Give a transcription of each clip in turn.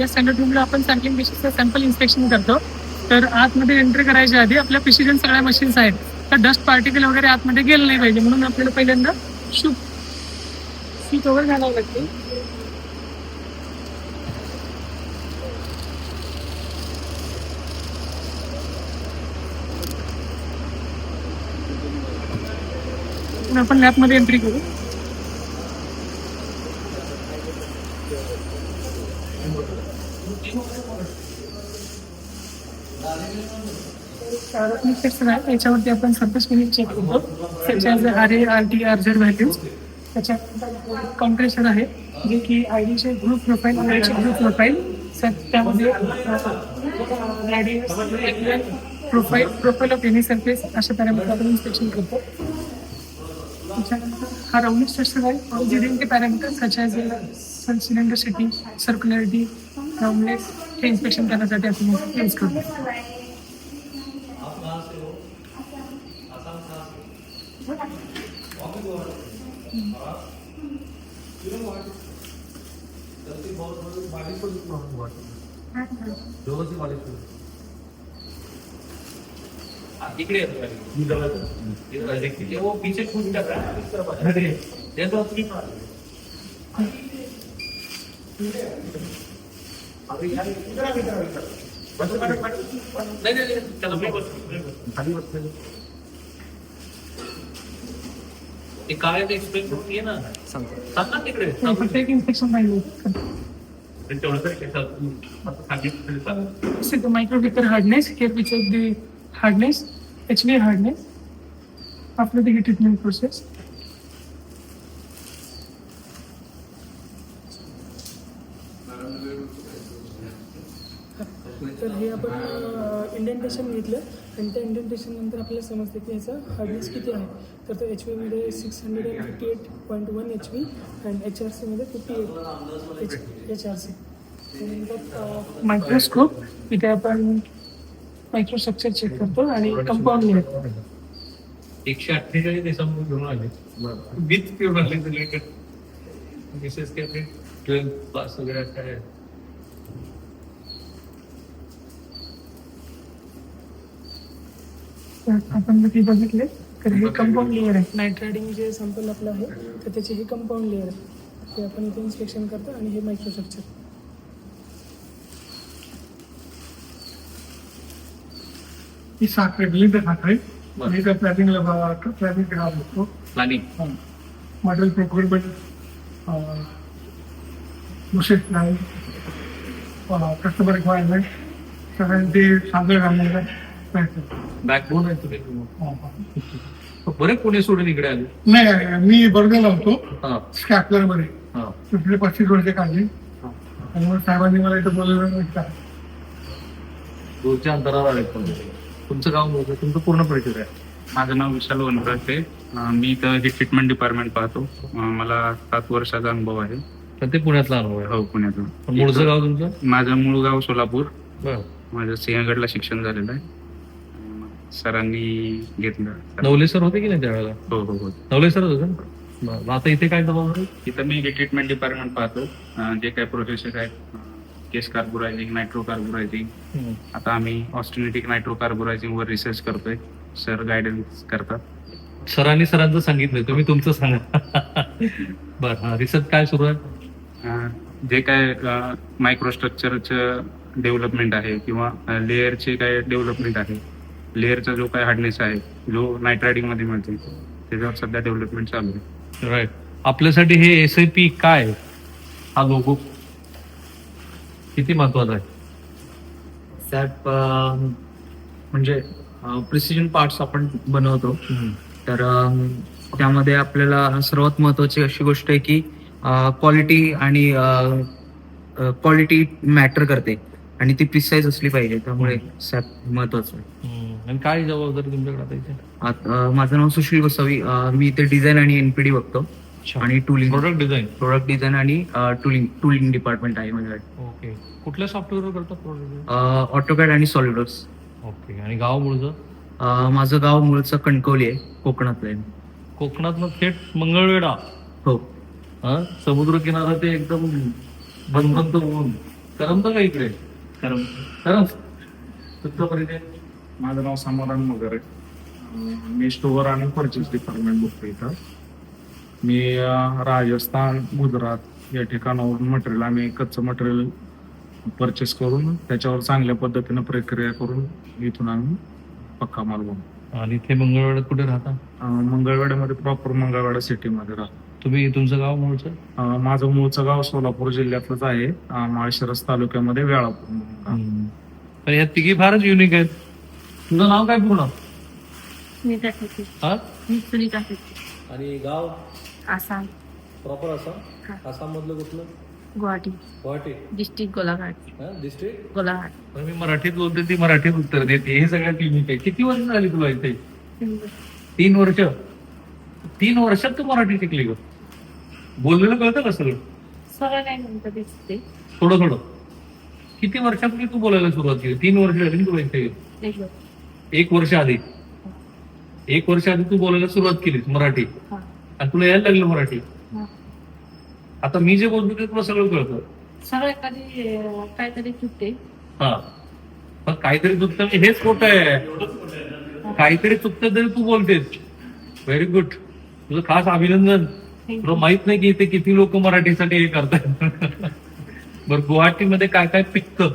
या स्टँडर्ड रूमला आपण सॅम्पलिंग बेसिसचं सॅम्पल इन्स्पेक्शन करतो. तर आतमध्ये एंट्री करायच्या आधी आपल्या प्रिसिजन सगळ्या मशीन्स आहेत. तर डस्ट पार्टिकल वगैरे आतमध्ये गेलं नाही पाहिजे. म्हणून आपल्याला पहिल्यांदा शूट सीट वगैरे घालावं लागते. आपण लॅबमध्ये एंट्री करू. सेक्शन आहे याच्यावरती आपण सर्विस मिनिट चेक करतो. त्याच्या R A R T R Z values त्याच्यानंतर कॉम्प्रेशन आहे जे की आय डीचे ग्रुप प्रोफाईल आयचे ग्रुप प्रोफाईल त्यामध्ये profile profile of any surface अशा पॅरामीटर आपण इन्स्पेक्शन करतो. त्याच्यानंतर हा राऊंड स्ट्रक्चर आहे. जिथे के parameter such as cylindricity circularity roundness हे इन्स्पेक्शन करण्यासाठी आपण यूज करतो इकडे येतो आहे. मी जवळ येतो. इकडे आहे. देखील. वो पीछे कूद कर रहा है. इस तरफ आ रहा है. ये तो अपनी बात है. अभी यार, इधर आ, इधर आ, इधर आ. इकडे बस, बस, बस. नाही त्याला मी चलो, ते काय ते एक्सप्लेन करून ये ना सांग ना तिकडे तेवढं तरी. आता सांगितलं तरी चालेल. This is the micrometer hardness. Here we check the hardness, HV hardness after the तर हे आपण इंडेंटेशन घेतलं आणि त्या इंडेंटेशन नंतर आपल्याला समजतं की याचा हार्डनेस किती आहे. तर तो एच मध्ये six hundred and fifty eight point one H P and H R सीमध्ये fifty eight H H R C त्यानंतर मायक्रोस्कोप इथे आपण मायक्रोस्ट्रक्चर चेक करतो आणि कंपाऊंड लिहितो. एकशे अठ्ठेचाळीस देशांमध्ये घेऊन आले. विथ घेऊन आले रिलेटेड विशेष काय ते ट्वेल्थ पास वगैरे काय? आपण जर ते बघितले तर हे कंपाऊंड लेअर आहे. नाईट रायडिंग जे सॅम्पल आपलं आहे तर त्याचे हे कंपाऊंड लेअर आहे. ते आपण इथे इन्स्पेक्शन करतो आणि हे मायक्रोस्ट्रक्चर ही साखर गलित साखर. आहे प्लॅनिंगला प्लॅनिंग करावा लागतो प्लॅनिंग मॉडेल प्रोक्युरमेंट प्रोसेस नाही कस्टमर रिक्वायरमेंट सगळ्यांचे सादर घालण्याचा प्रयत्न बॅकबोन आहे तुम्ही बरे पुणे सोडून इकडे आले? नाही मी बर्गरला होतो हा. स्कॅपलरमध्ये. हा. तिथले पस्तीस वर्ष काढली. आणि मग साहेबांनी मला इथं बोलवलं दूरच्या अंतरावर आले तुमचं गाव मोठं तुमचं पूर्ण परिचय आहे. माझं नाव विशाल वनकटे अं, मी इथं हे ट्रीटमेंट डिपार्टमेंट पाहतो. मला सात वर्षाचा अनुभव आहे. पण ते पुण्यातला अनुभव आहे. हो पुण्यातून पण मूळचं गाव तुमचं? माझं मूळ गाव सोलापूर. माझं सिंहगडला शिक्षण झालेलं आहे. सरांनी घेतलं. नवले सर होते की नाही त्यावेळेला? हो हो हो. नवले सर होते ना? बरं. मग आता इथे काय जबाबदारी इथं मी ट्रीटमेंट डिपार्टमेंट पाहतो. अं, जे काही प्रोसेसेस आहेत केस कार्बोरायझिंग नायट्रो कार्बोरायझिंग आता आम्ही ऑस्टिनेटिक नायट्रो कार्बोरायझिंग वर रिसर्च करतोय. सर गायडन्स करतात. सरांनी सरांचं सांगितलं तुम्ही तुमचं सांगा. बरं हा रिसर्च काय सुरू आहे? अं, जे काय मायक्रोस्ट्रक्चरचं डेव्हलपमेंट आहे किंवा लेअरचे काय डेव्हलपमेंट आहे लेअरचा जो काय हार्डनेस आहे जो नाईट रायडिंगमध्ये मिळते त्याच्यावर सध्या डेव्हलपमेंट चालू आहे. राईट आपल्यासाठी हे एस आय पी काय? हा लोगो किती महत्त्वाचा आहे? त्यात अं, म्हणजे प्रिसिजन पार्ट्स आपण बनवतो. तर त्यामध्ये आपल्याला सर्वात महत्वाची अशी गोष्ट आहे की क्वालिटी आणि क्वालिटी मॅटर करते. आणि ती प्रिसाईज असली पाहिजे त्यामुळे सॅप महत्वाचं आहे. हम्म. आणि काय जबाबदारी तुमच्याकडे आता इथे? आता, अं, माझं नाव सुशील गोसावी अं, मी इथे डिझाईन आणि एनपीडी बघतो. आणि tooling product design product design आणि टुलिंग टुलिंग डिपार्टमेंट आहे माझ्याकडे. ओके कुठल्या सॉफ्टवेअर करतात प्रोडक्ट ऑटोकॅड आणि सॉलिडवर्स ओके आणि गाव मूळचं? माझं गाव मूळचं कणकवली आहे कोकणातलं आहे. कोकणात थेट मंगळवेढा? हो. समुद्र किनारा ते एकदम बनबंत ऊन करमतं का इकडे? तुमचा परिचय माझं नाव समाधान मगर आहे. मी स्टोअर आणि परचेस डिपार्टमेंट बघतो इथं. मी राजस्थान गुजरात या ठिकाणावरून मटेरियल आम्ही कच्चं मटेरियल परचेस करून त्याच्यावर चांगल्या पद्धतीनं प्रक्रिया करून इथून आम्ही पक्का माल बनवतो. आणि इथे मंगळवाड्यात कुठे राहता? अं, मंगळवेढ्यामध्ये प्रॉपर मंगळवेढा सिटीमध्ये राहतो. तुम्ही तुमचं गाव मूळचं? अं, माझं मूळचं गाव सोलापूर जिल्ह्यातलंच आहे. अं, माळशिरस तालुक्यामध्ये वेळापूर म्हणून गाव. पण या तिघी फारच युनिक आहेत. तुझं नाव काय पूर्ण? सुनीता शेट्टी. हा? मी सुनीता शेट्टी. आणि गाव? आसाम. प्रॉपर हा. आसाम? आसाम मधलं कुठलं? गुवाहाटी. गुवाहाटी. डिस्ट्रिक्ट गोलाघाट. डिस्ट्रिक्ट? गोलाघाट. मी मराठीत बोलते ती मराठीत उत्तर देते. हे सगळ्यात युनिक आहे. किती वर्ष झाली तुला इथे? तीन वर्ष? तीन वर्षात तू मराठी शिकली ग. बोललेलं कळतं का सगळं? दिसते थोडं थोडं. किती वर्षापूर्वी तू बोलायला सुरुवात केली? तीन वर्ष झाली ना तुला इथे एक वर्ष. आधी. एक वर्ष आधी तू बोलायला सुरुवात केलीस मराठी. हा. आणि तुला यायला लागलं मराठी. हा. आता मी जे बोलतो ते तुला सगळं कळतं. सगळं अं, काहीतरी चुकते हा. पण काहीतरी चुकतं म्हणजे हेच खोट आहे. काहीतरी चुकतं तरी तू बोलतेस. व्हेरी गुड तुझं खास अभिनंदन. तुला माहीत नाही की इथे किती लोक मराठीसाठी हे करतात बरं गुवाहाटीमध्ये काय काय पिकतं?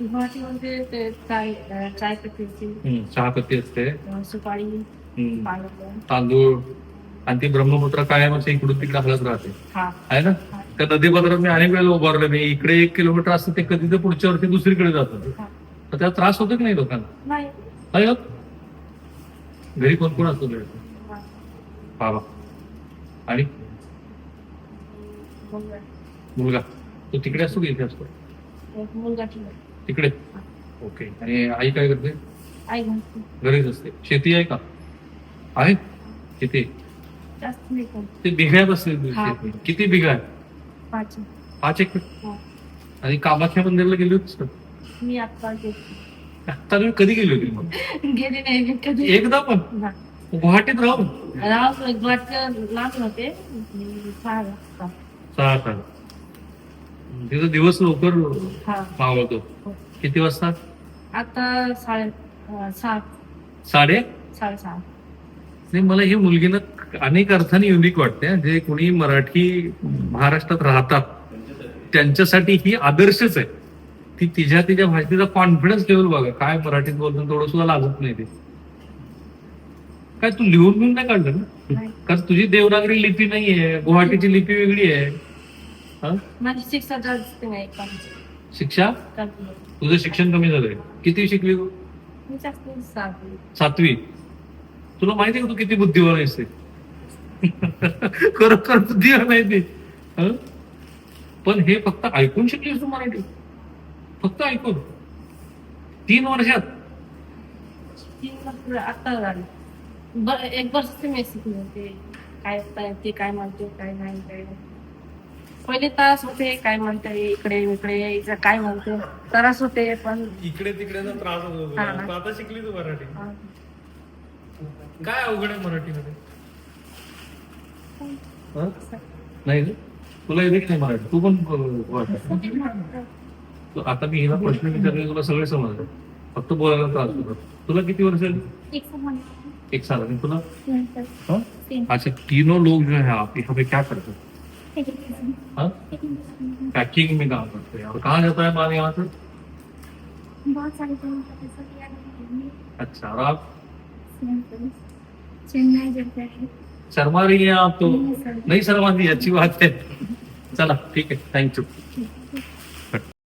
गुवाहाटीमध्ये ते चाय अं, चाय पत्तीची हम्म, चहापत्ती असते. सुपारी तांदूळ. आणि ती ब्रह्मपुत्र कायम असे इकडून तिकडे हलत राहते. हा. आहे ना? त्या नदीपात्रात मी अनेक वेळेला उभारलं. नाही इकडे एक किलोमीटर असतं ते कधी तर पुढच्या वर्षी दुसरीकडे जातं. हा. तर त्याला त्रास होतो की नाही लोकांना? नाही. नाही होत? घरी कोण कोण असतो. बाबा. आणि? मुलगा. तो तिकडे असतो की इथे असतो? एक मुलगा. तिकडे. ओके. आणि आई काय करते? आई घरीच असते. शेती आहे का? आहे? किती ते बिघ्यात असते किती बिघा आहे पाच एकर? हा. आणि कामाख्या मंदिरला गेली होतीस का? मी आता तुम्ही कधी गेली होती मग? गेले नाही एकदा पण. गुवाहाटीत राहून? राव गुवाहाटीला लागलं होते. सहा वाजता. सहा. तास तिचा दिवस लवकर हा. मावळतो. किती वाजता? आता साडे अं, सात साडे? साडेसहा नाही मला ही मुलगी ना अनेक अर्थाने युनिक वाटते. जे कोणी मराठी महाराष्ट्रात राहतात त्यांच्यासाठी ही आदर्शच आहे. ती तिच्या तिच्या भाषेचा कॉन्फिडन्स लेवल बघा. काय मराठीत बोलतो थोडं सुद्धा लागत नाही ते. काय तू लिहून लिहून नाही काढलं ना? नाही. कारण तुझी देवनागरी लिपी नाहीये गुवाहाटीची लिपी वेगळी आहे. हं? माझी शिक्षा जास्त नाही. तुझं शिक्षण कमी झालंय. किती शिकली तू? मी जास्त साधली सातवी. तुला माहिती आहे का तू किती बुद्धिवान आहेस ते? खरोखर बुद्धिवान आहे ते. हं? पण हे फक्त ऐकून शिकलीस तू मराठी. फक्त ऐकून. तीन वर्षात. तीन वर्ष आता झाली. एक वर्ष ते मी शिकले होते काय काय- ते काय म्हणते काय नाही काय नाही. पहिले त्रास होते काय म्हणते इकडे इकडे काय म्हणते त्रास होते पण इकडे तिकडे त्रास होतो हा ना. आता शिकली तू मराठी काय अवघड आहे मराठीमध्ये हं? नाही ना? तुला येते नाही मराठी तू पण ब-. तू- आता मी हिला प्रश्न विचारले तुला सगळे समजलं फक्त बोलायला त्रास होतो तुला किती वर्ष एक समान एक साल तुला नंतर हाँ? तीन. अच्छा तीनों लोग जो है आप यहाँ पे क्या करते हैं? हाँ? पैकिंग में काम करते हैं। और कहाँ जाता है माल यहाँ से? बहुत सारे है अच्छा और आप? चेन्नई है। शर्मा रही है आप तो? नहीं, नहीं शर्मा दी अच्छी बात है। चला ठीक है थैंक यू